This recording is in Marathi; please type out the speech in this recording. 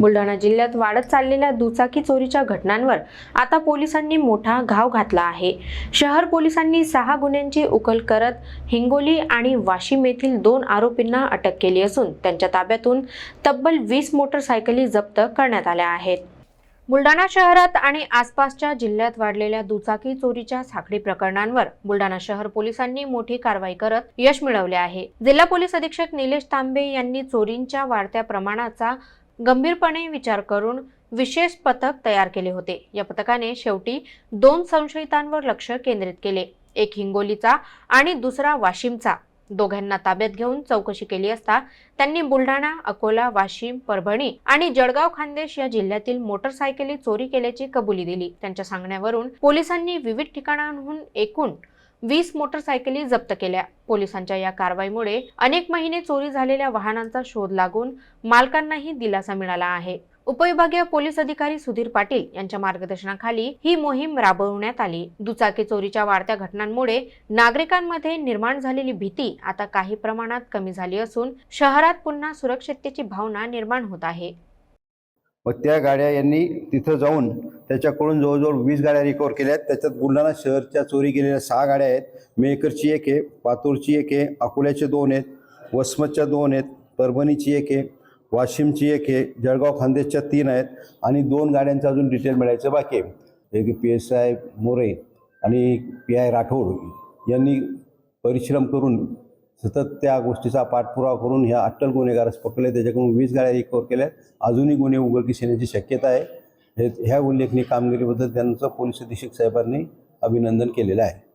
बुलढाणा जिल्ह्यात वाढत चाललेल्या दुचाकी चोरीच्या घटनांवर आता पोलिसांनी मोठा घाव घातला आहे. शहर पोलिसांनी सहा गुन्ह्यांची उकल करत हिंगोली आणि वाशिम येथील दोन आरोपींना अटक केली असून त्यांच्या ताब्यातून तब्बल वीस मोटरसायकली जप्त करण्यात आल्या आहेत. बुलढाणा शहरात आणि आसपासच्या जिल्ह्यात वाढलेल्या दुचाकी चोरीच्या साखळी प्रकरणांवर बुलढाणा शहर पोलिसांनी मोठी कारवाई करत यश मिळवले आहे. जिल्हा पोलीस अधीक्षक निलेश तांबे यांनी चोरींच्या वाढत्या प्रमाणाचा गंभीरपणे विचार करून विशेष पथक तयार केले होते. या पथकाने शेवटी दोन संशयितांवर लक्ष केंद्रित केले. एक हिंगोलीचा आणि दुसरा वाशिमचा. दोघांना ताब्यात घेऊन चौकशी केली असता त्यांनी बुलढाणा अकोला वाशिम परभणी आणि जळगाव खान्देश या जिल्ह्यातील मोटरसायकली चोरी केल्याची कबुली दिली. त्यांच्या सांगण्यावरून पोलिसांनी विविध ठिकाणांहून एकूण वीस मोटरसायकली जप्त केल्या. पोलिसांच्या या कारवाईमुळे अनेक महिने चोरी झालेल्या वाहनांचा शोध लागून मालकांनाही दिलासा मिळाला आहे. उपविभागीय पोलीस अधिकारी सुधीर पाटील यांच्या मार्गदर्शनाखाली ही मोहीम राबवण्यात आली. दुचाकी चोरीच्या वाढत्या घटनांमुळे नागरिकांमध्ये निर्माण झालेली भीती आता काही प्रमाणात कमी झाली असून शहरात पुन्हा सुरक्षिततेची भावना निर्माण होत आहे. त्या गाड्या यांनी तिथं जाऊन त्याच्याकडून जवळजवळ वीस गाड्या रिकवर केल्या आहेत. त्याच्यात बुलढाणा शहरच्या चोरी गेलेल्या सहा गाड्या आहेत. मेहकरची एक आहे पातूरची एक आहे अकोल्याचे दोन आहेत वसमतच्या दोन आहेत परभणीची एक आहे वाशिमची एक आहे जळगाव खानदेशच्या तीन आहेत आणि दोन गाड्यांचं अजून डिटेल मिळायचं बाकी आहे. एक पी एस आय मोरे आणि पी आय राठोड यांनी परिश्रम करून सतत त्या गोष्टीचा पाठपुरावा करून ह्या अट्टल गुन्हेगारास पकडले त्याच्याकडून वीस गाड्या रिकवर केल्या अजूनही गुन्हे उघडकीस येण्याची शक्यता आहे. हे ह्या उल्लेखनीय कामगिरीबद्दल त्यांचं पोलीस अधीक्षक साहेबांनी अभिनंदन केलेलं आहे.